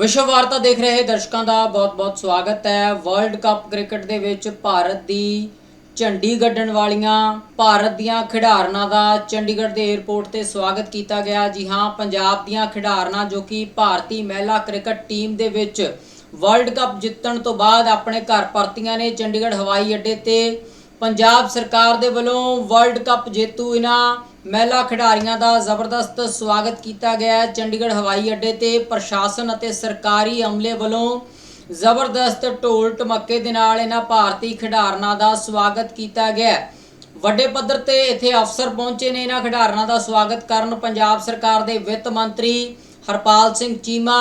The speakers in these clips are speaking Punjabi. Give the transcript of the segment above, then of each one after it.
ਵਿਸ਼ਵ ਵਾਰਤਾ ਦੇਖ ਰਹੇ ਦਰਸ਼ਕਾਂ ਦਾ ਬਹੁਤ-ਬਹੁਤ ਸਵਾਗਤ ਹੈ। ਵਰਲਡ ਕੱਪ ਕ੍ਰਿਕਟ ਦੇ ਵਿੱਚ ਭਾਰਤ ਦੀ ਝੰਡੀ ਗੱਡਣ ਵਾਲੀਆਂ, ਭਾਰਤ ਦੀਆਂ ਖਿਡਾਰਨਾਂ ਦਾ ਚੰਡੀਗੜ੍ਹ ਦੇ 에ਅਰਪੋਰਟ ਤੇ ਸਵਾਗਤ ਕੀਤਾ ਗਿਆ। ਜੀ ਹਾਂ, ਪੰਜਾਬ ਦੀਆਂ ਖਿਡਾਰਨਾਂ ਜੋ ਕਿ ਭਾਰਤੀ ਮਹਿਲਾ ਕ੍ਰਿਕਟ ਟੀਮ ਦੇ ਵਿੱਚ ਵਰਲਡ ਕੱਪ ਜਿੱਤਣ ਤੋਂ ਬਾਅਦ ਆਪਣੇ ਘਰ ਪਰਤੀਆਂ ਨੇ ਚੰਡੀਗੜ੍ਹ ਹਵਾਈ ਅੱਡੇ ਤੇ। ਪੰਜਾਬ ਸਰਕਾਰ ਦੇ ਵੱਲੋਂ ਵਰਲਡ ਕੱਪ ਜੇਤੂ ਇਹਨਾਂ ਮਹਿਲਾ ਖਿਡਾਰੀਆਂ ਦਾ ਜ਼ਬਰਦਸਤ ਸਵਾਗਤ ਕੀਤਾ ਗਿਆ ਚੰਡੀਗੜ੍ਹ ਹਵਾਈ ਅੱਡੇ ਤੇ ਪ੍ਰਸ਼ਾਸਨ ਅਤੇ ਸਰਕਾਰੀ ਅਮਲੇ ਵੱਲੋਂ ਜ਼ਬਰਦਸਤ ਢੋਲ ਟਮੱਕੇ ਦੇ ਨਾਲ ਇਹਨਾਂ ਭਾਰਤੀ ਖਿਡਾਰਨਾਂ ਦਾ ਸਵਾਗਤ ਕੀਤਾ ਗਿਆ ਵੱਡੇ ਪੱਧਰ ਤੇ ਇੱਥੇ ਅਫਸਰ ਪਹੁੰਚੇ ਨੇ। ਇਹਨਾਂ ਖਿਡਾਰਨਾਂ ਦਾ ਸਵਾਗਤ ਕਰਨ ਪੰਜਾਬ ਸਰਕਾਰ ਦੇ ਵਿੱਤ ਮੰਤਰੀ ਹਰਪਾਲ ਸਿੰਘ ਚੀਮਾ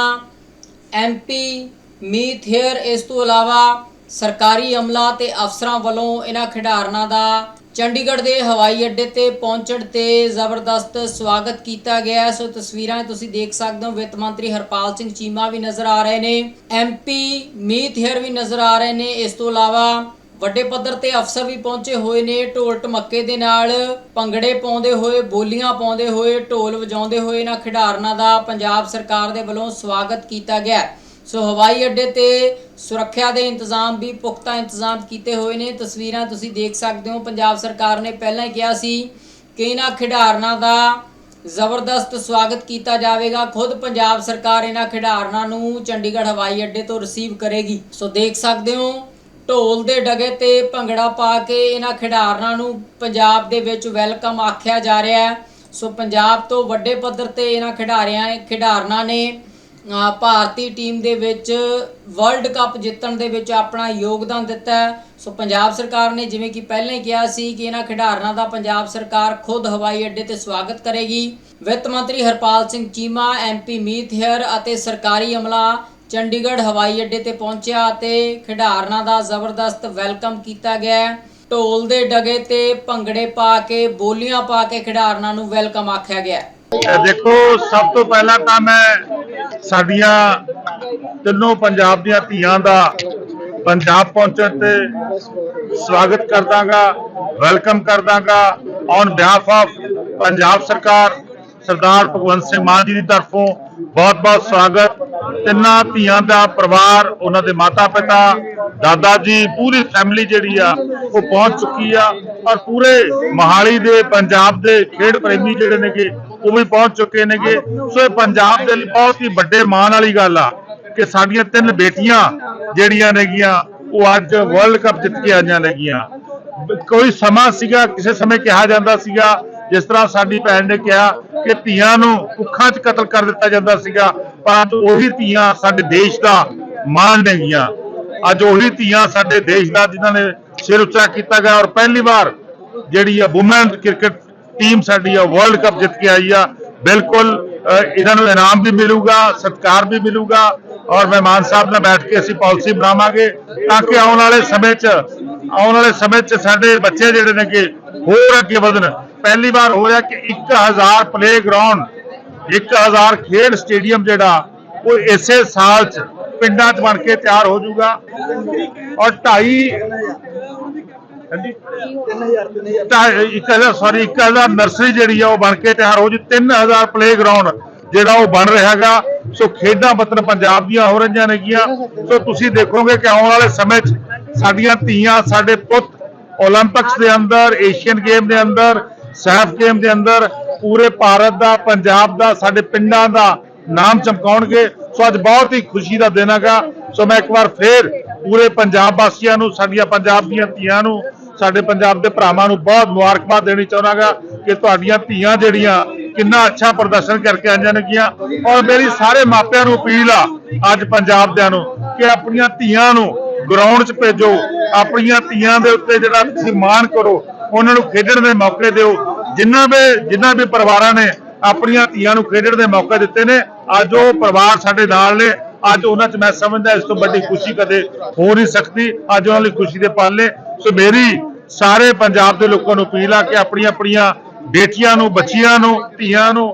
ਐਮਪੀ ਮੀਤ ਹੇਅਰ, ਇਸ ਤੋਂ ਇਲਾਵਾ ਸਰਕਾਰੀ ਅਮਲਾ ਤੇ ਅਫਸਰਾਂ ਵੱਲੋਂ ਇਹਨਾਂ ਖਿਡਾਰਨਾਂ ਦਾ ਚੰਡੀਗੜ੍ਹ ਦੇ ਹਵਾਈ ਅੱਡੇ ਤੇ ਪਹੁੰਚਣ ਤੇ ਜ਼ਬਰਦਸਤ ਸਵਾਗਤ ਕੀਤਾ ਗਿਆ ਸੋ ਤਸਵੀਰਾਂ ਤੁਸੀਂ ਦੇਖ ਸਕਦੇ ਹੋ। ਵਿੱਤ ਮੰਤਰੀ ਹਰਪਾਲ ਸਿੰਘ ਚੀਮਾ ਵੀ ਨਜ਼ਰ ਆ ਰਹੇ ਨੇ। ਐਮਪੀ ਮੀਤ ਹੇਅਰ ਵੀ ਨਜ਼ਰ ਆ ਰਹੇ ਨੇ। ਇਸ ਤੋਂ ਇਲਾਵਾ ਵੱਡੇ ਪੱਧਰ ਤੇ ਅਫਸਰ ਵੀ ਪਹੁੰਚੇ ਹੋਏ ਨੇ। ਢੋਲ ਟਮੱਕੇ ਦੇ ਨਾਲ ਭੰਗੜੇ ਪਾਉਂਦੇ ਹੋਏ, ਬੋਲੀਆਂ ਪਾਉਂਦੇ ਹੋਏ, ਢੋਲ ਵਜਾਉਂਦੇ ਹੋਏ ਇਹਨਾਂ ਖਿਡਾਰਨਾਂ ਦਾ ਪੰਜਾਬ ਸਰਕਾਰ ਦੇ ਵੱਲੋਂ ਸਵਾਗਤ ਕੀਤਾ ਗਿਆ ਸੋ ਹਵਾਈ ਅੱਡੇ ਤੇ ਸੁਰੱਖਿਆ ਦੇ ਇੰਤਜ਼ਾਮ ਵੀ ਪੁਖਤਾ ਇੰਤਜ਼ਾਮ ਕੀਤੇ ਹੋਏ ਨੇ। ਤਸਵੀਰਾਂ ਤੁਸੀਂ ਦੇਖ ਸਕਦੇ ਹੋ। ਪੰਜਾਬ ਸਰਕਾਰ ਨੇ ਪਹਿਲਾਂ ਹੀ ਕਿਹਾ ਸੀ ਕਿ ਇਹਨਾਂ ਖਿਡਾਰਨਾਂ ਦਾ ਜ਼ਬਰਦਸਤ ਸਵਾਗਤ ਕੀਤਾ ਜਾਵੇਗਾ। ਖੁਦ ਪੰਜਾਬ ਸਰਕਾਰ ਇਹਨਾਂ ਖਿਡਾਰਨਾਂ ਨੂੰ ਚੰਡੀਗੜ੍ਹ ਹਵਾਈ ਅੱਡੇ ਤੋਂ ਰਿਸੀਵ ਕਰੇਗੀ। ਸੋ ਦੇਖ ਸਕਦੇ ਹੋ, ਢੋਲ ਦੇ ਡਗੇ ਤੇ ਭੰਗੜਾ ਪਾ ਕੇ ਇਹਨਾਂ ਖਿਡਾਰਨਾਂ ਨੂੰ ਪੰਜਾਬ ਦੇ ਵਿੱਚ ਵੈਲਕਮ ਆਖਿਆ ਜਾ ਰਿਹਾ ਹੈ। ਸੋ ਪੰਜਾਬ ਤੋਂ ਵੱਡੇ ਪੱਧਰ ਤੇ ਇਹਨਾਂ ਖਿਡਾਰੀਆਂ ਖਿਡਾਰਨਾਂ ਨੇ ਭਾਰਤੀ ਟੀਮ ਦੇ ਵਿੱਚ ਵਰਲਡ ਕੱਪ ਜਿੱਤਣ ਦੇ ਵਿੱਚ ਆਪਣਾ ਯੋਗਦਾਨ ਦਿੱਤਾ ਸੋ ਪੰਜਾਬ ਸਰਕਾਰ ਨੇ ਜਿਵੇਂ ਕਿ ਪਹਿਲਾਂ ਹੀ ਕਿਹਾ ਸੀ ਕਿ ਇਹਨਾਂ ਖਿਡਾਰਨਾਂ ਦਾ ਪੰਜਾਬ ਸਰਕਾਰ ਖੁਦ ਹਵਾਈ ਅੱਡੇ ਤੇ ਸਵਾਗਤ ਕਰੇਗੀ। ਵਿੱਤ ਮੰਤਰੀ ਹਰਪਾਲ ਸਿੰਘ ਚੀਮਾ ਐਮਪੀ ਮੀਤ ਹੇਅਰ ਅਤੇ ਸਰਕਾਰੀ ਅਮਲਾ ਚੰਡੀਗੜ੍ਹ ਹਵਾਈ ਅੱਡੇ ਤੇ ਪਹੁੰਚਿਆ ਅਤੇ ਖਿਡਾਰਨਾਂ ਦਾ ਜ਼ਬਰਦਸਤ ਵੈਲਕਮ ਕੀਤਾ ਗਿਆ ਢੋਲ ਦੇ ਡਗੇ ਤੇ ਭੰਗੜੇ ਪਾ ਕੇ, ਬੋਲੀਆਂ ਪਾ ਕੇ ਖਿਡਾਰਨਾਂ ਨੂੰ ਵੈਲਕਮ ਆਖਿਆ ਗਿਆ ਦੇਖੋ, ਸਭ ਤੋਂ ਪਹਿਲਾਂ ਤਾਂ ਮੈਂ ਸਾਡੀਆਂ ਤਿੰਨੋਂ ਪੰਜਾਬ ਦੀਆਂ ਧੀਆਂ ਦਾ ਪੰਜਾਬ ਪਹੁੰਚਣ ਤੇ ਸਵਾਗਤ ਕਰਦਾਗਾ, ਵੈਲਕਮ ਕਰਦਾਗਾ। ਔਨ ਬਿਹਾਫ ਆਫ ਪੰਜਾਬ ਸਰਕਾਰ, ਸਰਦਾਰ ਭਗਵੰਤ ਸਿੰਘ ਮਾਨ ਜੀ ਦੀ ਤਰਫੋਂ ਬਹੁਤ-ਬਹੁਤ ਸਵਾਗਤ। ਤਿੰਨਾਂ ਧੀਆਂ ਦਾ ਪਰਿਵਾਰ, ਉਹਨਾਂ ਦੇ ਮਾਤਾ ਪਿਤਾ ਦਾਦਾ ਜੀ, ਪੂਰੀ ਫੈਮਿਲੀ ਜਿਹੜੀ ਆ, ਉਹ ਪਹੁੰਚ ਚੁੱਕੀ ਆ। ਔਰ ਪੂਰੇ ਮੋਹਾਲੀ ਦੇ, ਪੰਜਾਬ ਦੇ ਖੇਡ ਪ੍ਰੇਮੀ ਜਿਹੜੇ ਨੇਗੇ ਉਹ ਵੀ ਪਹੁੰਚ ਚੁੱਕੇ ਨੇਗੇ। ਸੋ ਇਹ ਪੰਜਾਬ ਦੇ ਲਈ ਬਹੁਤ ਹੀ ਵੱਡੇ ਮਾਣ ਵਾਲੀ ਗੱਲ ਆ ਕਿ ਸਾਡੀਆਂ ਤਿੰਨ ਬੇਟੀਆਂ ਜਿਹੜੀਆਂ ਨੇਗੀਆਂ, ਉਹ ਅੱਜ ਵਰਲਡ ਕੱਪ ਜਿੱਤ ਕੇ ਆਈਆਂ ਨੇਗੀਆਂ। ਕੋਈ ਸਮਾਂ ਸੀਗਾ, ਕਿਸੇ ਸਮੇਂ ਕਿਹਾ ਜਾਂਦਾ ਸੀਗਾ, ਜਿਸ ਤਰ੍ਹਾਂ ਸਾਡੀ ਭੈਣ ਨੇ ਕਿਹਾ ਕਿ ਧੀਆਂ ਨੂੰ ਕੁੱਖਾਂ 'ਚ ਕਤਲ ਕਰ ਦਿੱਤਾ ਜਾਂਦਾ ਸੀਗਾ, ਪਰ ਉਹੀ ਧੀਆਂ ਸਾਡੇ ਦੇਸ਼ ਦਾ ਮਾਣ ਨੇਗੀਆਂ। ਅੱਜ ਉਹੀ ਧੀਆਂ ਸਾਡੇ ਦੇਸ਼ ਦਾ ਜਿਨ੍ਹਾਂ ਨੇ ਸਿਰ ਉੱਚਾ ਕੀਤਾ ਗਿਆ ਔਰ ਪਹਿਲੀ ਵਾਰ ਜਿਹੜੀ ਆ ਔਮਨ ਕ੍ਰਿਕਟ ਟੀਮ ਸਾਡੀ ਆ ਵਰਲਡ ਕੱਪ ਜਿੱਤ ਕੇ ਆਈ ਆ। ਬਿਲਕੁਲ ਇਹਨਾਂ ਨੂੰ ਇਨਾਮ ਵੀ ਮਿਲੂਗਾ, ਸਤਿਕਾਰ ਵੀ ਮਿਲੂਗਾ ਔਰ ਮਹਿਮਾਨ ਸਾਹਿਬ ਨਾਲ ਬੈਠ ਕੇ ਅਸੀਂ ਪਾਲਿਸੀ ਬਣਾਵਾਂਗੇ ਤਾਂ ਕਿ ਆਉਣ ਵਾਲੇ ਸਮੇਂ 'ਚ, ਆਉਣ ਵਾਲੇ ਸਮੇਂ 'ਚ ਸਾਡੇ ਬੱਚੇ ਜਿਹੜੇ ਨੇ ਕਿ ਹੋਰ ਅੱਗੇ ਵਧਣ। ਪਹਿਲੀ ਵਾਰ ਹੋਇਆ ਕਿ 1000 ਪਲੇਗਰਾਉਂਡ 1000 ਖੇਡ ਸਟੇਡੀਅਮ ਜਿਹੜਾ, ਉਹ ਇਸੇ ਸਾਲ 'ਚ ਪਿੰਡਾਂ 'ਚ ਬਣ ਕੇ ਤਿਆਰ ਹੋ ਜਾਊਗਾ। ਔਰ 2.5 ਹਾਂਜੀ 3000 3000 ਤਾਂ ਇੱਕ ਦਾ ਸੌਰੀ ਇੱਕ ਦਾ ਨਰਸਰੀ ਜਿਹੜੀ ਆ ਉਹ ਬਣ ਕੇ ਤਿਆਰ ਹੋ ਜੂ। ਜਿਹੜਾ ਉਹ ਬਣ ਰਿਹਾ ਸੋ ਖੇਡਾਂ ਵਤਨ ਪੰਜਾਬ ਦੀਆਂ ਹੋ ਰਹੀਆਂ ਨੇਗੀਆਂ। ਸੋ ਤੁਸੀਂ ਦੇਖੋਗੇ ਧੀਆਂ, ਸਾਡੇ ਪੁੱਤ ਦੇ ਅੰਦਰ ਏਸ਼ੀਅਨ ਗੇਮ ਦੇ ਅੰਦਰ ਸੈਫ ਗੇਮ ਦੇ ਅੰਦਰ, ਪੂਰੇ ਭਾਰਤ ਦਾ, ਪੰਜਾਬ ਦਾ, ਸਾਡੇ ਪਿੰਡਾਂ ਦਾ ਨਾਮ ਚਮਕਾਉਣਗੇ। ਸੋ ਅੱਜ ਬਹੁਤ ਹੀ ਖੁਸ਼ੀ ਦਾ ਦਿਨ ਹੈਗਾ। ਸੋ ਮੈਂ ਇੱਕ ਵਾਰ ਫੇਰ ਪੂਰੇ ਪੰਜਾਬ ਵਾਸੀਆਂ ਨੂੰ, ਸਾਡੀਆਂ ਪੰਜਾਬ ਦੀਆਂ ਧੀਆਂ ਨੂੰ ਸਾਡੇ ਪੰਜਾਬ ਦੇ ਭਰਾਵਾਂ ਨੂੰ ਬਹੁਤ ਮੁਬਾਰਕਬਾਦ ਦੇਣੀ ਚਾਹੁੰਦਾਗਾ ਕਿ ਤੁਹਾਡੀਆਂ ਧੀਆਂ ਜਿਹੜੀਆਂ ਕਿੰਨਾ ਅੱਛਾ ਪ੍ਰਦਰਸ਼ਨ ਕਰਕੇ ਆਈਆਂ ਨੇਗੀਆਂ ਔਰ ਮੇਰੀ ਸਾਰੇ ਮਾਪਿਆਂ ਨੂੰ ਅਪੀਲ ਆ, ਅੱਜ ਪੰਜਾਬ ਦਿਆਂ ਨੂੰ, ਕਿ ਆਪਣੀਆਂ ਧੀਆਂ ਨੂੰ ਗਰਾਊਂਡ 'ਚ ਭੇਜੋ, ਆਪਣੀਆਂ ਧੀਆਂ ਦੇ ਉੱਤੇ ਜਿਹੜਾ ਤੁਸੀਂ ਮਾਣ ਕਰੋ, ਉਹਨਾਂ ਨੂੰ ਖੇਡਣ ਦੇ ਮੌਕੇ ਦਿਓ। ਜਿਨ੍ਹਾਂ ਵੀ ਜਿਨ੍ਹਾਂ ਵੀ ਪਰਿਵਾਰਾਂ ਨੇ ਆਪਣੀਆਂ ਧੀਆਂ ਨੂੰ ਖੇਡਣ ਦੇ ਮੌਕੇ ਦਿੱਤੇ ਨੇ, ਅੱਜ ਉਹ ਪਰਿਵਾਰ ਸਾਡੇ ਨਾਲ ਨੇ। ਅੱਜ ਉਹਨਾਂ 'ਚ ਮੈਂ ਸਮਝਦਾ, ਇਸ ਤੋਂ ਵੱਡੀ ਖੁਸ਼ੀ ਕਦੇ ਹੋ ਨਹੀਂ ਸਕਦੀ। ਅੱਜ ਉਹਨਾਂ ਲਈ ਖੁਸ਼ੀ ਦੇ ਪਲ ਨੇ। ਸੋ ਮੇਰੀ ਸਾਰੇ ਪੰਜਾਬ ਦੇ ਲੋਕਾਂ ਨੂੰ ਅਪੀਲ ਆ ਕਿ ਆਪਣੀਆਂ ਆਪਣੀਆਂ ਬੇਟੀਆਂ ਨੂੰ ਬੱਚੀਆਂ ਨੂੰ ਧੀਆਂ ਨੂੰ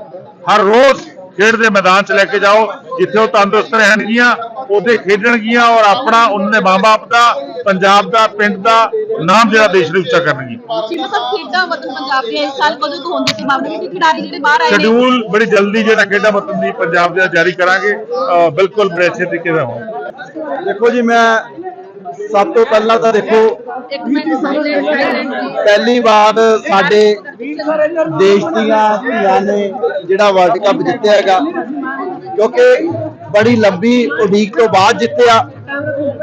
ਹਰ ਰੋਜ਼ ਖੇਡ ਦੇ ਮੈਦਾਨ 'ਚ ਲੈ ਕੇ ਜਾਓ ਜਿੱਥੇ ਉਹ ਤੰਦਰੁਸਤ ਰਹਿਣਗੀਆਂ ਉਹਦੇ ਖੇਡਣਗੀਆਂ ਔਰ ਆਪਣਾ ਉਹਨਾਂ ਦੇ ਮਾਂ-ਬਾਪ ਦਾ ਪੰਜਾਬ ਦਾ ਪਿੰਡ ਦਾ ਨਾਮ ਜਿਹੜਾ ਦੇਸ਼ ਦੇ ਉੱਚਾ ਕਰਨਗੇ ਚੀਮਾ ਸਾਹਿਬ ਖੇਡਾਂ ਵਤਨ ਪੰਜਾਬ ਦੀਆਂ ਇਸ ਸਾਲ ਕਦੋਂ ਤੋਂ ਹੁੰਦੀ ਸੀ? ਮਾਮਲੇ ਕਿ ਖਿਡਾਰੀ ਜਿਹੜੇ ਬਾਹਰ ਆਏ ਨੇ। ਸ਼ਡਿਊਲ ਬੜੀ ਜਲਦੀ ਜਿਹੜਾ ਖੇਡਾਂ ਵਤਨ ਦੀ ਪੰਜਾਬ ਦੇ ਜਾਰੀ ਕਰਾਂਗੇ। ਬਿਲਕੁਲ ਬੜੇ ਅੱਛੇ ਤਰੀਕੇ ਨਾਲ ਹੋਊ ਦੇਖੋ ਜੀ ਮੈਂ ਸਭ ਤੋਂ ਪਹਿਲਾਂ ਤਾਂ ਦੇਖੋ, ਪਹਿਲੀ ਵਾਰ ਸਾਡੇ ਦੇਸ਼ ਦੀਆਂ ਧੀਆਂ ਨੇ ਜਿਹੜਾ ਵਰਲਡ ਕੱਪ ਜਿੱਤਿਆ ਹੈਗਾ, ਕਿਉਂਕਿ ਬੜੀ ਲੰਬੀ ਉਡੀਕ ਤੋਂ ਬਾਅਦ ਜਿੱਤਿਆ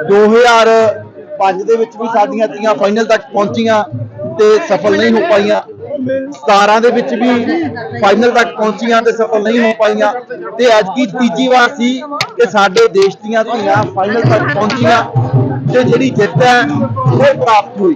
2005 ਦੇ ਵਿੱਚ ਵੀ ਸਾਡੀਆਂ ਧੀਆਂ ਫਾਈਨਲ ਤੱਕ ਪਹੁੰਚੀਆਂ ਤੇ ਸਫਲ ਨਹੀਂ ਹੋ ਪਾਈਆਂ। 17 ਦੇ ਵਿੱਚ ਵੀ ਫਾਈਨਲ ਤੱਕ ਪਹੁੰਚੀਆਂ ਤੇ ਸਫਲ ਨਹੀਂ ਹੋ ਪਾਈਆਂ। ਤੇ ਅੱਜ ਦੀ ਤੀਜੀ ਵਾਰ ਸੀ ਕਿ ਸਾਡੇ ਦੇਸ਼ ਦੀਆਂ ਧੀਆਂ ਫਾਈਨਲ ਤੱਕ ਪਹੁੰਚੀਆਂ। ਤੇ ਜਿਹੜੀ ਜਿੱਤ ਹੈ, ਉਹ ਪ੍ਰਾਪਤ ਹੋਈ।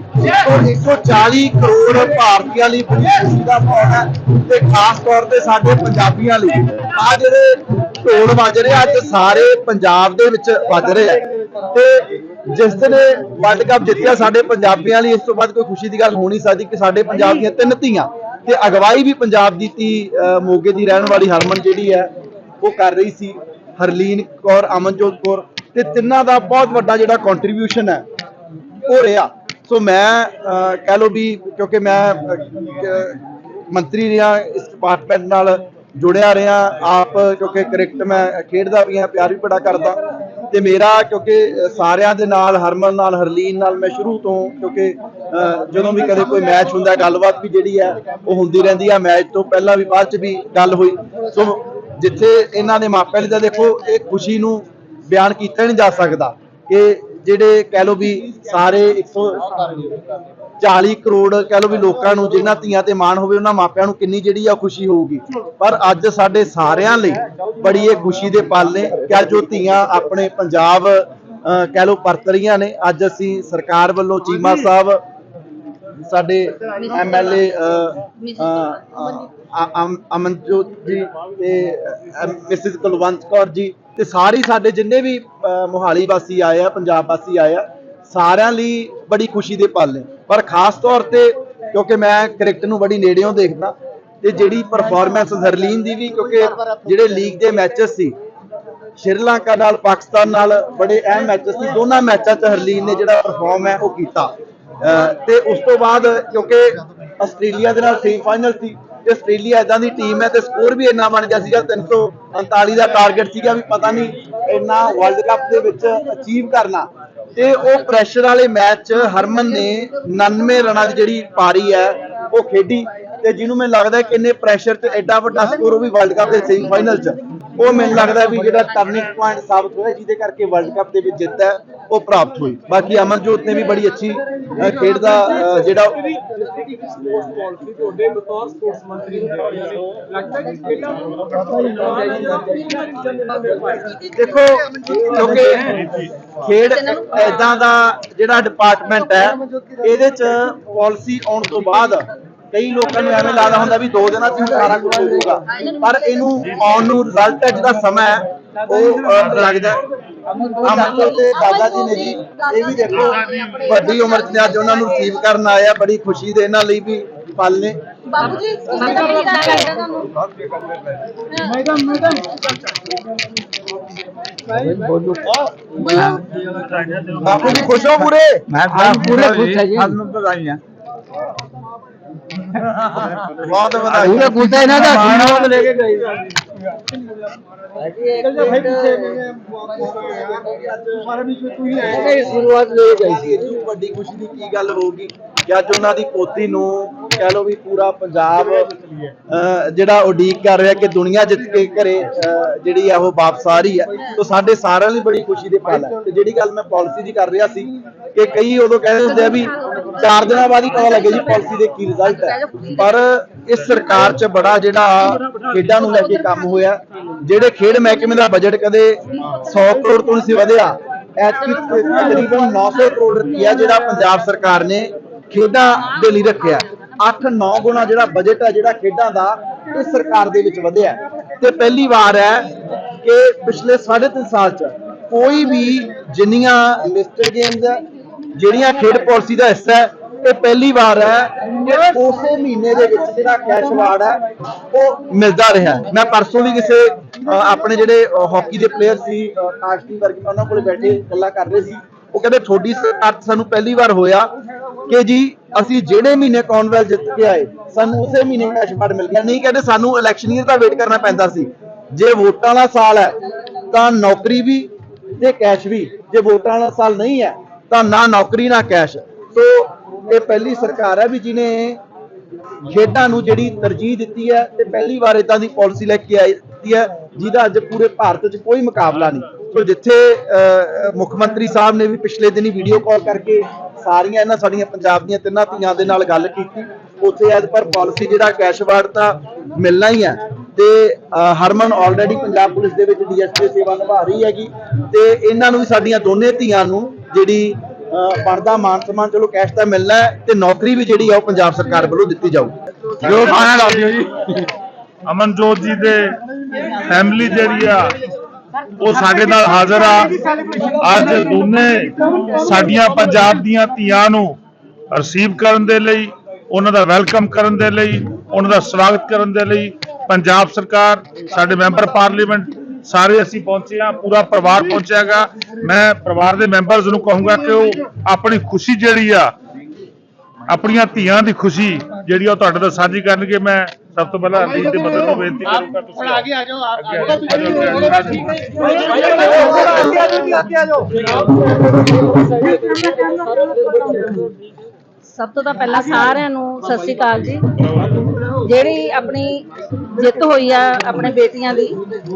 ਔਰ 140 ਕਰੋੜ ਭਾਰਤੀਆਂ ਲਈ ਬੜੀ ਖੁਸ਼ੀ ਦਾ ਮਾਹੌਲ ਹੈ ਤੇ ਖਾਸ ਤੌਰ ਤੇ ਸਾਡੇ ਪੰਜਾਬੀਆਂ ਲਈ। ਆ ਜਿਹੜੇ ਢੋਲ ਵੱਜ ਰਹੇ, ਅੱਜ ਸਾਰੇ ਪੰਜਾਬ ਦੇ ਵਿੱਚ ਵੱਜ ਰਹੇ ਆ। ਤੇ ਜਿਸ ਦਿਨ ਵਰਲਡ ਕੱਪ ਜਿੱਤਿਆ, ਸਾਡੇ ਪੰਜਾਬੀਆਂ ਲਈ ਇਸ ਤੋਂ ਬਾਅਦ ਕੋਈ ਖੁਸ਼ੀ ਦੀ ਗੱਲ ਹੋ ਨਹੀਂ ਸਕਦੀ ਕਿ ਸਾਡੇ ਪੰਜਾਬ ਦੀਆਂ ਤਿੰਨ ਧੀਆਂ ਤੇ ਅਗਵਾਈ ਵੀ ਪੰਜਾਬ ਦੀ ਧੀ ਮੋਗੇ ਦੀ ਰਹਿਣ ਵਾਲੀ ਹਰਮਨ ਜਿਹੜੀ ਹੈ, ਉਹ ਕਰ ਰਹੀ ਸੀ। ਹਰਲੀਨ ਕੌਰ, ਅਮਨਜੋਤ ਕੌਰ ਤੇ ਤਿੰਨਾਂ ਦਾ ਬਹੁਤ ਵੱਡਾ ਜਿਹੜਾ ਕੰਟਰੀਬਿਊਸ਼ਨ ਹੈ, ਉਹ ਰਿਹਾ। ਸੋ ਮੈਂ ਕਹਿ ਲਓ ਵੀ ਕਿਉਂਕਿ ਮੈਂ ਮੰਤਰੀ ਰਿਹਾ, ਇਸ ਡਿਪਾਰਟਮੈਂਟ ਨਾਲ ਜੁੜਿਆ ਰਿਹਾ, ਆਪ ਕਿਉਂਕਿ ਕ੍ਰਿਕਟ ਮੈਂ ਖੇਡਦਾ ਵੀ ਹਾਂ, ਪਿਆਰ ਵੀ ਬੜਾ ਕਰਦਾ। ਤੇ ਮੇਰਾ ਕਿਉਂਕਿ ਸਾਰਿਆਂ ਦੇ ਨਾਲ, ਹਰਮਨ ਨਾਲ, ਹਰਲੀਨ ਨਾਲ ਮੈਂ ਸ਼ੁਰੂ ਤੋਂ ਕਿਉਂਕਿ ਜਦੋਂ ਵੀ ਕਦੇ ਕੋਈ ਮੈਚ ਹੁੰਦਾ, ਗੱਲਬਾਤ ਵੀ ਜਿਹੜੀ ਹੈ, ਉਹ ਹੁੰਦੀ ਰਹਿੰਦੀ ਹੈ ਮੈਚ ਤੋਂ ਪਹਿਲਾਂ ਵੀ ਬਾਅਦ ਚ ਵੀ ਗੱਲ ਹੋਈ। ਸੋ ਜਿੱਥੇ ਇਹਨਾਂ ਦੇ ਮਾਪਿਆਂ ਲਈ ਤਾਂ ਦੇਖੋ, ਇਹ ਖੁਸ਼ੀ ਨੂੰ ਬਿਆਨ ਕੀਤਾ ਨਹੀਂ ਜਾ ਸਕਦਾ। ਕਿ ਜਿਹੜੇ ਕਹਿ ਲਓ ਵੀ ਸਾਰੇ 140 ਕਰੋੜ ਕਹਿ ਲਓ ਵੀ ਲੋਕਾਂ ਨੂੰ ਜਿਨ੍ਹਾਂ ਧੀਆਂ ਤੇ ਮਾਣ ਹੋਵੇ ਉਹਨਾਂ ਮਾਪਿਆਂ ਨੂੰ ਕਿੰਨੀ ਜਿਹੜੀ ਆ ਖੁਸ਼ੀ ਹੋਊਗੀ। ਪਰ ਅੱਜ ਸਾਡੇ ਸਾਰਿਆਂ ਲਈ ਬੜੀ ਇਹ ਖੁਸ਼ੀ ਦੇ ਪਲ ਨੇ ਕਿ ਅੱਜ ਉਹ ਧੀਆਂ ਆਪਣੇ ਪੰਜਾਬ ਕਹਿ ਲਓ ਪਰਤ ਰਹੀਆਂ ਨੇ। ਅੱਜ ਅਸੀਂ ਸਰਕਾਰ ਵੱਲੋਂ ਚੀਮਾ ਸਾਹਿਬ ਸਾਡੇ ਐਮਐਲਏ ਅਮਨਜੋਤ ਜੀ ਤੇ ਮਿਸਿਸ ਕੁਲਵੰਤ ਕੌਰ ਜੀ ਤੇ ਸਾਰੀ ਸਾਡੇ ਜਿੰਨੇ ਵੀ ਮੋਹਾਲੀ ਵਾਸੀ ਆਏ ਆ, ਪੰਜਾਬ ਵਾਸੀ ਆਏ ਆ, ਸਾਰਿਆਂ ਲਈ ਬੜੀ ਖੁਸ਼ੀ ਦੇ ਪਲ ਨੇ। ਪਰ ਖਾਸ ਤੌਰ ਤੇ, ਕਿਉਂਕਿ ਮੈਂ ਕ੍ਰਿਕਟ ਨੂੰ ਬੜੀ ਨੇੜਿਓਂ ਦੇਖਦਾ, ਤੇ ਜਿਹੜੀ ਪਰਫਾਰਮੈਂਸ ਹਰਲੀਨ ਦੀ ਵੀ, ਕਿਉਂਕਿ ਜਿਹੜੇ ਲੀਗ ਦੇ ਮੈਚਸ ਸੀ, ਸ਼੍ਰੀਲੰਕਾ ਨਾਲ, ਪਾਕਿਸਤਾਨ ਨਾਲ ਬੜੇ ਅਹਿਮ ਮੈਚਸ ਸੀ, ਦੋਨਾਂ ਮੈਚਾਂ 'ਚ ਹਰਲੀਨ ਨੇ ਜਿਹੜਾ ਪਰਫਾਰਮ ਹੈ, ਉਹ ਕੀਤਾ। ਤੇ ਉਸ ਤੋਂ ਬਾਅਦ ਕਿਉਂਕਿ ਆਸਟ੍ਰੇਲੀਆ ਦੇ ਨਾਲ ਸੈਮੀ ਫਾਈਨਲ ਸੀ ਤੇ ਆਸਟ੍ਰੇਲੀਆ ਇਦਾਂ ਦੀ ਟੀਮ ਹੈ ਤੇ ਸਕੋਰ ਵੀ ਇੰਨਾ ਬਣ ਗਿਆ ਸੀਗਾ 339 ਦਾ ਟਾਰਗੇਟ ਸੀਗਾ ਵੀ ਪਤਾ ਨਹੀਂ ਇੰਨਾ ਵਰਲਡ ਕੱਪ ਦੇ ਵਿੱਚ ਅਚੀਵ ਕਰਨਾ। ਤੇ ਉਹ ਪ੍ਰੈਸ਼ਰ ਵਾਲੇ ਮੈਚ 'ਚ ਹਰਮਨ ਨੇ 99 ਰਨਾਂ ਦੀ ਜਿਹੜੀ ਪਾਰੀ ਹੈ, ਉਹ ਖੇਡੀ ਤੇ ਜਿਹਨੂੰ ਮੈਨੂੰ ਲੱਗਦਾ ਕਿ ਇੰਨੇ ਪ੍ਰੈਸ਼ਰ 'ਚ ਐਡਾ ਵੱਡਾ ਸਕੋਰ ਉਹ ਵੀ ਵਰਲਡ ਕੱਪ ਦੇ ਸੈਮੀ ਫਾਈਨਲ 'ਚ ਉਹ ਮੈਨੂੰ ਲੱਗਦਾ ਵੀ ਜਿਹੜਾ ਟਰਨਿੰਗ ਪੁਆਇੰਟ ਸਾਬਤ ਹੋਇਆ ਜਿਹਦੇ ਕਰਕੇ ਵਰਲਡ ਕੱਪ ਦੇ ਵਿੱਚ ਜਿੱਤ ਹੈ ਉਹ ਪ੍ਰਾਪਤ ਹੋਈ। ਬਾਕੀ ਅਮਨਜੋਤ ਨੇ ਵੀ ਬੜੀ ਅੱਛੀ ਖੇਡ ਦਾ ਜਿਹੜਾ ਦੇਖੋ ਕਿਉਂਕਿ ਖੇਡ ਐਦਾਂ ਦਾ ਜਿਹੜਾ ਡਿਪਾਰਟਮੈਂਟ ਹੈ ਇਹਦੇ ਚ ਪਾਲਿਸੀ ਆਉਣ ਤੋਂ ਬਾਅਦ ਕਈ ਲੋਕਾਂ ਨੂੰ ਐਵੇਂ ਲੱਗਦਾ ਹੁੰਦਾ ਵੀ ਦੋ ਦਿਨਾਂ ਚ ਹੀ ਸਾਰਾ ਕੁਝ ਹੋ ਜਾਊਗਾ ਪਰ ਇਹਨੂੰ ਆਉਣ ਨੂੰ ਰਿਜ਼ਲਟ ਹੈ ਜਿਹੜਾ ਸਮਾਂ ਹੈ ਉਹ ਲੱਗਦਾ ਅਮਰ ਤੇ ਦਾਦਾ ਜੀ ਨੇ ਜੀ ਇਹ ਵੀ ਦੇਖੋ ਵੱਡੀ ਉਮਰ ਚ ਅੱਜ ਉਹਨਾਂ ਨੂੰ ਰਿਸੀਵ ਕਰਨ ਆਇਆ ਬੜੀ ਖੁਸ਼ੀ ਦੇ ਇਹਨਾਂ ਲਈ ਵੀ ਪਲ ਨੇ। ਬਾਬੂ ਜੀ ਲੱਗਦਾ ਤੁਹਾਨੂੰ। ਬਾਪੂ ਜੀ ਖੁਸ਼ ਹੋ ਪੂਰੇ? ਮੈਂ ਪੂਰੇ ਖੁਸ਼ ਹੈ ਜੀ। ਅੱਜ ਨੂੰ ਬਧਾਈਆਂ। ਬਹੁਤ ਵਧਾਈ ਪੂਰੇ ਹੈ ਇਹਨਾਂ ਦਾ ਲੈ ਕੇ ਗਏ ਸ਼ੁਰੂਆਤ ਲੈ ਗਈ ਸੀ। ਵੱਡੀ ਖੁਸ਼ੀ ਦੀ ਕੀ ਗੱਲ ਹੋਊਗੀ ਕਿ ਅੱਜ ਉਹਨਾਂ ਦੀ ਪੋਤੀ ਨੂੰ ਕਹਿ ਲਓ ਵੀ ਪੂਰਾ ਪੰਜਾਬ ਅਹ, ਜਿਹੜਾ ਉਡੀਕ ਕਰ ਰਿਹਾ ਕਿ ਦੁਨੀਆ ਜਿੱਤ ਕੇ ਘਰੇ ਅਹ, ਜਿਹੜੀ ਆ ਉਹ ਵਾਪਸ ਆ ਰਹੀ ਹੈ। ਤਾਂ ਸਾਡੇ ਸਾਰਿਆਂ ਲਈ ਬੜੀ ਖੁਸ਼ੀ ਦੇ ਪਲ ਹੈ ਤੇ ਜਿਹੜੀ ਗੱਲ ਮੈਂ ਪਾਲਿਸੀ ਦੀ ਕਰ ਰਿਹਾ ਸੀ ਕਿ ਕਈ ਉਦੋਂ ਕਹਿੰਦੇ ਹੁੰਦੇ ਆ ਵੀ ਚਾਰ ਦਿਨਾਂ ਬਾਅਦ ਹੀ ਪਤਾ ਲੱਗੇ ਜੀ ਪਾਲਿਸੀ ਦੇ ਕੀ ਰਿਜ਼ਲਟ ਹੈ। ਪਰ ਇਸ ਸਰਕਾਰ 'ਚ ਬੜਾ ਜਿਹੜਾ ਖੇਡਾਂ ਨੂੰ ਲੈ ਕੇ ਕੰਮ ਹੋਇਆ ਜਿਹੜੇ ਖੇਡ ਮਹਿਕਮੇ ਦਾ ਬਜਟ ਕਦੇ 100 ਕਰੋੜ ਤੋਂ ਨਹੀਂ ਸੀ ਵਧਿਆ ਐਤਕੀ ਤਕਰੀਬਨ 900 ਕਰੋੜ ਰੁਪਇਆ ਜਿਹੜਾ ਪੰਜਾਬ ਸਰਕਾਰ ਨੇ ਖੇਡਾਂ ਦੇ ਲਈ ਰੱਖਿਆ। 8-9 ਗੁਣਾ ਜਿਹੜਾ ਬਜਟ ਹੈ ਜਿਹੜਾ ਖੇਡਾਂ ਦਾ ਇਹ ਸਰਕਾਰ ਦੇ ਵਿੱਚ ਵਧਿਆ ਤੇ ਪਹਿਲੀ ਵਾਰ ਹੈ ਕਿ ਪਿਛਲੇ 3.5 ਸਾਲ ਚ ਕੋਈ ਵੀ ਜਿੰਨੀਆਂ ਲਿਸਟਡ ਗੇਮਸ ਜਿਹੜੀਆਂ ਖੇਡ ਪਾਲਿਸੀ ਦਾ ਹਿੱਸਾ ਹੈ ਇਹ ਪਹਿਲੀ ਵਾਰ ਹੈ ਕਿ ਉਸੇ ਮਹੀਨੇ ਦੇ ਵਿੱਚ ਜਿਹੜਾ ਕੈਸ਼ ਅਵਾਰਡ ਹੈ ਉਹ ਮਿਲਦਾ ਰਿਹਾ ਮੈਂ ਪਰਸੋਂ ਵੀ ਕਿਸੇ ਆਪਣੇ ਜਿਹੜੇ ਹਾਕੀ ਦੇ ਪਲੇਅਰ ਸੀ ਅ, ਕਾਸ਼ਤੀ ਵਰਗੇ ਉਹਨਾਂ ਕੋਲ ਬੈਠੇ ਗੱਲਾਂ ਕਰ ਰਹੇ ਸੀ। ਉਹ ਕਹਿੰਦੇ ਤੁਹਾਡੀ ਸਰਕਾਰ ਸਾਨੂੰ ਪਹਿਲੀ ਵਾਰ ਹੋਇਆ ਕਿ ਜੀ ਅਸੀਂ ਜਿਹੜੇ ਮਹੀਨੇ ਕਾਨਵੈਲ ਜਿੱਤ ਕੇ ਆਏ ਸਾਨੂੰ ਉਸੇ ਮਹੀਨੇ ਕੈਸ਼ ਫੰਡ ਮਿਲ ਗਿਆ। ਨਹੀਂ ਕਹਿੰਦੇ ਸਾਨੂੰ ਇਲੈਕਸ਼ਨ ਈਅਰ ਦਾ ਵੇਟ ਕਰਨਾ ਪੈਂਦਾ ਸੀ। ਜੇ ਵੋਟਾਂ ਵਾਲਾ ਸਾਲ ਹੈ ਤਾਂ ਨੌਕਰੀ ਵੀ ਤੇ ਕੈਸ਼ ਵੀ। ਜੇ ਵੋਟਾਂ ਵਾਲਾ ਸਾਲ ਨਹੀਂ ਹੈ ਤਾਂ ਨਾ ਨੌਕਰੀ ਨਾ ਕੈਸ਼ ਸੋ ਇਹ ਪਹਿਲੀ ਸਰਕਾਰ ਹੈ ਵੀ ਜਿਹਨੇ ਖੇਡਾਂ ਨੂੰ ਜਿਹੜੀ ਤਰਜੀਹ ਦਿੱਤੀ ਹੈ ਤੇ ਪਹਿਲੀ ਵਾਰ ਇਦਾਂ ਦੀ ਪਾਲਿਸੀ ਲੈ ਕੇ ਆਈ ਦਿੱਤੀ ਹੈ ਜਿਹਦਾ ਅੱਜ ਪੂਰੇ ਭਾਰਤ 'ਚ ਕੋਈ ਮੁਕਾਬਲਾ ਨਹੀਂ। ਸੋ ਜਿੱਥੇ ਅਹ, ਮੁੱਖ ਮੰਤਰੀ ਸਾਹਿਬ ਨੇ ਵੀ ਪਿਛਲੇ ਦਿਨੀ ਵੀਡੀਓ ਕਾਲ ਕਰਕੇ ਸਾਰੀਆਂ ਇਹਨਾਂ ਸਾਡੀਆਂ ਪੰਜਾਬ ਦੀਆਂ ਤਿੰਨਾਂ ਧੀਆਂ ਦੇ ਨਾਲ ਗੱਲ ਕੀਤੀ। ਉੱਥੇ ਐਜ਼ ਪਰ ਪਾਲਿਸੀ ਜਿਹੜਾ ਕੈਸ਼ ਅਵਾਰਡ ਤਾਂ ਮਿਲਣਾ ਹੀ ਹੈ। ਤੇ ਹਰਮਨ ਆਲਰੇਡੀ ਪੰਜਾਬ ਪੁਲਿਸ ਦੇ ਵਿੱਚ ਡੀਐਸਪੀ ਸੇਵਾ ਨਿਭਾ ਰਹੀ ਹੈਗੀ। ਤੇ ਇਹਨਾਂ ਨੂੰ ਵੀ ਸਾਡੀਆਂ ਦੋਨੇ ਧੀਆਂ ਨੂੰ ਜਿਹੜੀ ਅਹ, ਬਣਦਾ ਮਾਨ ਸਨਮਾਨ ਚਲੋ ਕੈਸ਼ ਤਾਂ ਮਿਲਣਾ ਤੇ ਨੌਕਰੀ ਵੀ ਜਿਹੜੀ ਆ ਉਹ ਪੰਜਾਬ ਸਰਕਾਰ ਵੱਲੋਂ ਦਿੱਤੀ ਜਾਊਗੀ ਜੋ ਖਾਣਾ ਦੱਸ ਜੀ। ਅਮਨਜੋਤ ਜੀ ਦੇ ਫੈਮਿਲੀ ਜਿਹੜੀ ਆ ਉਹ ਸਾਡੇ ਨਾਲ ਹਾਜ਼ਰ ਆ। ਅੱਜ ਦੋਨੇ ਸਾਡੀਆਂ ਪੰਜਾਬ ਦੀਆਂ ਧੀਆਂ ਨੂੰ ਰਿਸੀਵ ਕਰਨ ਦੇ ਲਈ, ਉਹਨਾਂ ਦਾ ਵੈਲਕਮ ਕਰਨ ਦੇ ਲਈ, ਉਹਨਾਂ ਦਾ ਸਵਾਗਤ ਕਰਨ ਦੇ ਲਈ ਪੰਜਾਬ ਸਰਕਾਰ, ਸਾਡੇ ਮੈਂਬਰ ਪਾਰਲੀਮੈਂਟ, ਸਾਰੇ ਅਸੀਂ ਪਹੁੰਚੇ ਆ ਪੂਰਾ ਪਰਿਵਾਰ ਪਹੁੰਚਿਆਗਾ ਮੈਂ ਪਰਿਵਾਰ ਦੇ ਮੈਂਬਰਸ ਨੂੰ ਕਹੂੰਗਾ ਕਿ ਉਹ ਆਪਣੀ ਖੁਸ਼ੀ ਜਿਹੜੀ ਆ, ਆਪਣੀਆਂ ਧੀਆਂ ਦੀ ਖੁਸ਼ੀ ਜਿਹੜੀ ਆ ਉਹ ਤੁਹਾਡੇ ਨਾਲ ਸਾਂਝੀ ਕਰਨਗੇ। ਮੈਂ ਸਭ ਤੋਂ ਪਹਿਲਾਂ ਅਰਜੀਤ ਦੀ ਮਦਦ ਨੂੰ ਬੇਨਤੀ ਕਰੂੰਗਾ ਤੁਸੀਂ ਆਗੇ ਆ ਸਭ ਤੋਂ ਤਾਂ ਪਹਿਲਾਂ ਸਾਰਿਆਂ ਨੂੰ ਸਤਿ ਸ਼੍ਰੀ ਅਕਾਲ ਜੀ। ਜਿਹੜੀ ਆਪਣੀ ਜਿੱਤ ਹੋਈ ਆ ਆਪਣੇ ਬੇਟੀਆਂ ਦੀ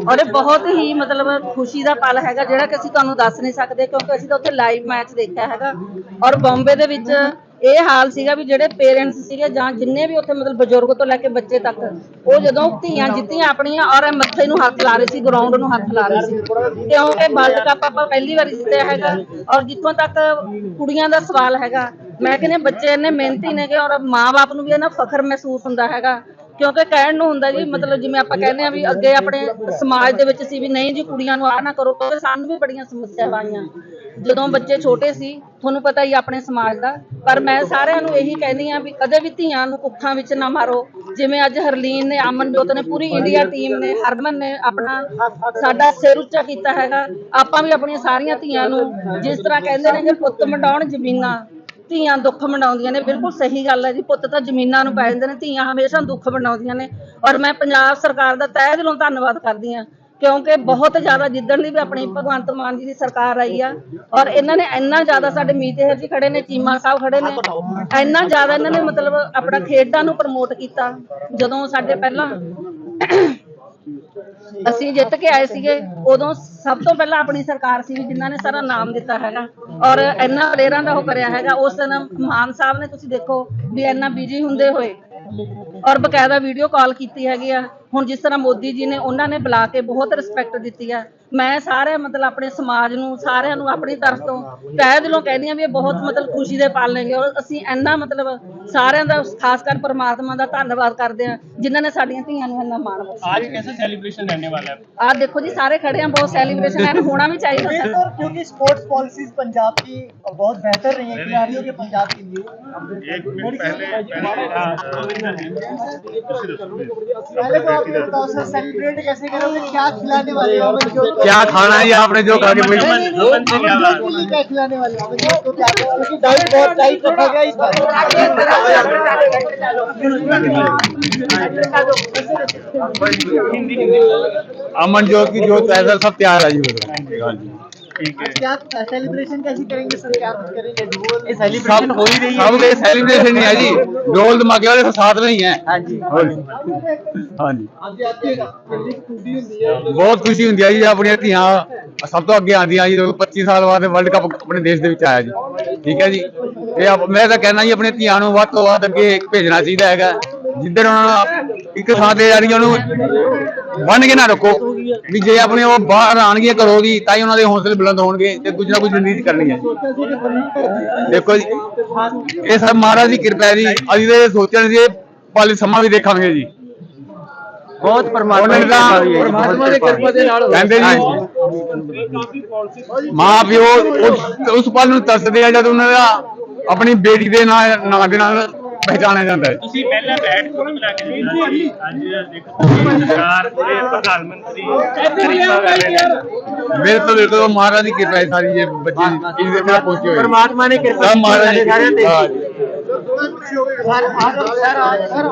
ਔਰ ਇਹ ਬਹੁਤ ਹੀ ਮਤਲਬ ਖੁਸ਼ੀ ਦਾ ਪਲ ਹੈਗਾ ਜਿਹੜਾ ਕਿ ਅਸੀਂ ਤੁਹਾਨੂੰ ਦੱਸ ਨਹੀਂ ਸਕਦੇ ਕਿਉਂਕਿ ਅਸੀਂ ਤਾਂ ਉੱਥੇ ਲਾਈਵ ਮੈਚ ਦੇਖਿਆ ਹੈਗਾ। ਔਰ ਬੰਬੇ ਦੇ ਵਿੱਚ ਇਹ ਹਾਲ ਸੀਗਾ ਵੀ ਜਿਹੜੇ ਪੇਰੈਂਟਸ ਸੀਗੇ ਜਾਂ ਜਿੰਨੇ ਵੀ ਉੱਥੇ ਮਤਲਬ ਬਜ਼ੁਰਗ ਤੋਂ ਲੈ ਕੇ ਬੱਚੇ ਤੱਕ, ਉਹ ਜਦੋਂ ਧੀਆਂ ਜਿੱਤੀਆਂ ਆਪਣੀਆਂ ਔਰ ਇਹ ਮੱਥੇ ਨੂੰ ਹੱਥ ਲਾ ਰਹੇ ਸੀ ਗਰਾਊਂਡ ਨੂੰ ਹੱਥ ਲਾ ਰਹੇ ਸੀ। ਕਿਉਂਕਿ ਵਰਲਡ ਕੱਪ ਆਪਾਂ ਪਹਿਲੀ ਵਾਰੀ ਜਿੱਤਿਆ ਹੈਗਾ ਔਰ ਜਿੱਥੋਂ ਤੱਕ ਕੁੜੀਆਂ ਦਾ ਸਵਾਲ ਹੈਗਾ, ਮੈਂ ਕਹਿੰਦੇ ਬੱਚੇ ਇੰਨੇ ਮਿਹਨਤੀ ਨੇਗੇ ਔਰ ਮਾਪੇ ਨੂੰ ਵੀ ਇਹਨਾਂ ਫਖਰ ਮਹਿਸੂਸ ਹੁੰਦਾ ਹੈਗਾ। ਕਿਉਂਕਿ ਕਹਿਣ ਨੂੰ ਹੁੰਦਾ ਜੀ ਮਤਲਬ ਜਿਵੇਂ ਆਪਾਂ ਕਹਿੰਦੇ ਆ ਵੀ ਅੱਗੇ ਆਪਣੇ ਸਮਾਜ ਦੇ ਵਿੱਚ ਸੀ ਵੀ ਨਹੀਂ ਜੀ ਕੁੜੀਆਂ ਨੂੰ ਆਹ ਨਾ ਕਰੋ ਕਿਉਂਕਿ ਸਾਨੂੰ ਵੀ ਬੜੀਆਂ ਸਮੱਸਿਆਵਾਂ ਆਈਆਂ। ਜਦੋਂ ਬੱਚੇ ਛੋਟੇ ਸੀ ਤੁਹਾਨੂੰ ਪਤਾ ਹੀ ਆਪਣੇ ਸਮਾਜ ਦਾ ਪਰ ਮੈਂ ਸਾਰਿਆਂ ਨੂੰ ਇਹੀ ਕਹਿੰਦੀ ਆ ਵੀ ਕਦੇ ਵੀ ਧੀਆਂ ਨੂੰ ਕੁੱਖਾਂ ਵਿੱਚ ਨਾ ਮਾਰੋ। ਜਿਵੇਂ ਅੱਜ ਹਰਲੀਨ ਨੇ ਅਮਨਜੋਤ ਨੇ ਪੂਰੀ ਇੰਡੀਆ ਟੀਮ ਨੇ ਹਰਮਨ ਨੇ ਆਪਣਾ ਸਾਡਾ ਸਿਰ ਉੱਚਾ ਕੀਤਾ ਹੈਗਾ। ਆਪਾਂ ਵੀ ਆਪਣੀਆਂ ਸਾਰੀਆਂ ਧੀਆਂ ਨੂੰ ਜਿਸ ਤਰ੍ਹਾਂ ਕਹਿੰਦੇ ਨੇ ਕਿ ਪੁੱਤ ਮੰਡਾਉਣ ਜ਼ਮੀਨਾਂ। ਧੀਆਂ ਦੁੱਖ ਮਨਾਉਂਦੀਆਂ ਨੇ, ਬਿਲਕੁਲ ਸਹੀ ਗੱਲ ਹੈ ਜੀ। ਪੁੱਤ ਤਾਂ ਜ਼ਮੀਨਾਂ ਨੂੰ ਪੈ ਜਾਂਦੇ ਨੇ, ਧੀਆਂ ਹਮੇਸ਼ਾ ਦੁੱਖ ਮਨਾਉਂਦੀਆਂ ਨੇ। ਔਰ ਮੈਂ ਪੰਜਾਬ ਸਰਕਾਰ ਦਾ ਤਹਿ ਦਿਲੋਂ ਧੰਨਵਾਦ ਕਰਦੀ ਹਾਂ, ਕਿਉਂਕਿ ਬਹੁਤ ਜ਼ਿਆਦਾ ਜਿੱਦਣ ਦੀ ਵੀ ਆਪਣੀ ਭਗਵੰਤ ਮਾਨ ਜੀ ਦੀ ਸਰਕਾਰ ਆਈ ਆ, ਔਰ ਇਹਨਾਂ ਨੇ ਇੰਨਾ ਜ਼ਿਆਦਾ ਸਾਡੇ ਮੀਤੇ ਜੀ ਖੜੇ ਨੇ, ਚੀਮਾ ਸਾਹਿਬ ਖੜੇ ਨੇ, ਇੰਨਾ ਜ਼ਿਆਦਾ ਇਹਨਾਂ ਨੇ ਮਤਲਬ ਆਪਣਾ ਖੇਡਾਂ ਨੂੰ ਪ੍ਰਮੋਟ ਕੀਤਾ। ਜਦੋਂ ਸਾਡੇ ਪਹਿਲਾਂ ਅਸੀਂ ਜਿੱਤ ਕੇ ਆਏ ਸੀਗੇ, ਉਦੋਂ ਸਭ ਤੋਂ ਪਹਿਲਾਂ ਆਪਣੀ ਸਰਕਾਰ ਸੀ ਜਿਨ੍ਹਾਂ ਨੇ ਸਾਰਾ ਨਾਮ ਦਿੱਤਾ ਹੈਗਾ। ਔਰ ਇੰਨਾ ਪਲੇਅਰਾਂ ਦਾ ਉਹ ਕਰਿਆ ਹੈਗਾ, ਉਸ ਦਿਨ ਮਾਨ ਸਾਹਿਬ ਨੇ ਤੁਸੀਂ ਦੇਖੋ ਵੀ ਇੰਨਾ ਬਿਜ਼ੀ ਹੁੰਦੇ ਹੋਏ ਔਰ ਬਕਾਇਦਾ ਵੀਡੀਓ ਕਾਲ ਕੀਤੀ ਹੈਗੀ ਆ। ਹੁਣ ਜਿਸ ਤਰ੍ਹਾਂ ਮੋਦੀ ਜੀ ਨੇ, ਉਹਨਾਂ ਨੇ ਬੁਲਾ ਕੇ ਬਹੁਤ ਰਿਸਪੈਕਟ ਦਿੱਤੀ ਆ। ਮੈਂ ਸਾਰੇ ਮਤਲਬ ਆਪਣੇ ਸਮਾਜ ਨੂੰ ਸਾਰਿਆਂ ਨੂੰ ਆਪਣੀ ਤਰਫ ਤੋਂ ਤਹਿ ਦਿਲੋਂ ਕਹਿੰਦੀ ਆ ਵੀ ਇਹ ਬਹੁਤ ਮਤਲਬ ਖੁਸ਼ੀ ਦੇ ਪਲ ਨੇਗੇ ਔਰ ਅਸੀਂ ਇੰਨਾ ਮਤਲਬ ਸਾਰਿਆਂ ਦਾ ਖਾਸ ਕਰ ਪਰਮਾਤਮਾ ਦਾ ਧੰਨਵਾਦ ਕਰਦੇ ਆ ਜਿਨ੍ਹਾਂ ਨੇ ਸਾਡੀਆਂ ਧੀਆਂ ਨੂੰ ਇੰਨਾ ਮਾਣ ਬਖਸ਼ਿਆ आज कैसे सेलिब्रेशन रहने वाला है ਆਹ ਦੇਖੋ ਜੀ ਸਾਰੇ ਖੜੇ ਆ ਬਹੁਤ ਸੈਲੀਬ੍ਰੇਸ਼ਨ ਹੈ ਹੋਣਾ ਵੀ ਚਾਹੀਦਾ ਸਰ और क्योंकि स्पोर्ट्स पॉलिसीज पंजाब की बहुत बेहतर रही है खिलाड़ियों के पंजाब के लिए ਇੱਕ ਮਿੰਟ ਪਹਿਲੇ पहले तो आप ये बताओ सर सेलिब्रेट कैसे करोगे क्या खिलाने वाले हो अमनजोत को? क्या खाना है आपने जो खा के नहीं, नहीं, नहीं, अमनजोत के लिए क्या खिलाने वाले हो अमनजोत को क्या क्योंकि डाइट बहुत टाइट रखा गया इस बार अमन जोत की जोत पैदल सब तैयार है जी मेरे हाँ जी क्या सेलिब्रेशन कैसे करेंगे सर क्या कुछ करेंगे ढोल सब हो ही रही है सब ये सेलिब्रेशन नहीं है जी ढोल धमाके वाले तो साथ में ही हैं हाँ जी हाँ जी ਅੱਜ ਆਪਕੇ ਕਿੰਨੀ ਖੁਸ਼ੀ ਹੁੰਦੀ ਹੈ ਬਹੁਤ ਖੁਸ਼ੀ ਹੁੰਦੀ ਹੈ ਜੀ ਆਪਣੀਆਂ ਧੀਆਂ ਸਭ ਤੋਂ ਅੱਗੇ ਆਉਂਦੀਆਂ ਜੀ ਜਦੋਂ 25 ਸਾਲ ਬਾਅਦ ਵਰਲਡ ਕੱਪ ਆਪਣੇ ਦੇਸ਼ ਦੇ ਵਿੱਚ ਆਇਆ ਜੀ ਠੀਕ ਹੈ ਜੀ ਤੇ ਆਪ- ਮੈਂ ਤਾਂ ਕਹਿੰਦਾ ਜੀ ਆਪਣੀਆਂ ਧੀਆਂ ਨੂੰ ਵੱਧ ਤੋਂ ਵੱਧ ਅੱਗੇ ਭੇਜਣਾ ਚਾਹੀਦਾ ਹੈਗਾ ਜਿੱਧਰ ਉਹਨਾਂ ਨੂੰ ਇੱਕ ਥਾਂ ਤੇ ਯਾਰੀ ਉਹਨੂੰ। ਬੰਨ ਕੇ ਨਾ ਰੱਖੋ। ਵੀ ਜੇ ਆਪਣੇ ਉਹ ਬਾਹਰ ਆਣਗੇ ਘਰੋਂ ਦੀ ਤਾਂ ਹੀ ਉਹਨਾਂ ਦੇ ਹੌਸਲੇ ਬੁਲੰਦ ਹੋਣਗੇ ਤੇ ਕੁਝ ਨਾ ਕੁਝ 'ਚ ਕਰਨੀ ਹੈ। ਦੇਖੋ ਜੀ ਇਹ ਸਭ ਮਹਾਰਾਜ ਦੀ ਕਿਰਪਾ ਹੈ ਜੀ। ਅਸੀਂ ਤੇ ਸੋਚਣ ਜੀ ਪਾਲੀ ਸਮਾਂ ਵੀ ਦੇਖਾਂਗੇ ਜੀ। ਬਹੁਤ ਪਰਮਾਤਮਾ ਦੀ ਪਰਮਾਤਮਾ ਦੀ ਕਿਰਪਾ ਦੇ ਨਾਲ ਕਹਿੰਦੇ ਜੀ ਮਾਂ ਪਿਓ ਉਸ ਉਸ ਪਲ ਨੂੰ ਤਰਸਦੇ ਆ ਜਦ ਉਹਨਾਂ ਦਾ ਆਪਣੀ ਬੇਟੀ ਦੇ ਨਾਂ ਨਾਂ ਦੇ ਨਾਲ ਪਹਿਚਾਣਿਆ ਜਾਂਦਾ ਹੈ। ਤੁਸੀਂ ਪਹਿਲਾਂ ਬੈਠ ਕੋਲ ਮਿਲਾ ਕੇ ਦਿੱਤਾ ਜੀ ਅੱਜ ਦੇਖੋ ਸਰਕਾਰ ਪੂਰੇ ਪ੍ਰਧਾਨ ਮੰਤਰੀ ਗਰੀਬਾਂ ਵਾਲੇ ਮੇਰੇ ਤੋਂ ਦੇਖੋ ਮਹਾਰਾਜ ਦੀ ਕਿਰਪਾ ਹੈ ਸਾਰੀ ਜੇ ਬੱਚੇ ਜਿਹਦੇ ਮੈਂ ਪਹੁੰਚੇ ਹੋਏ। ਪਰਮਾਤਮਾ ਨੇ ਕਿਰਪਾ ਕੀਤੀ ਮਹਾਰਾਜ ਦੀ ਕਿਰਪਾ ਸਰ ਆ ਜਾਓ ਸਰ ਆ ਜਾਓ ਸਰ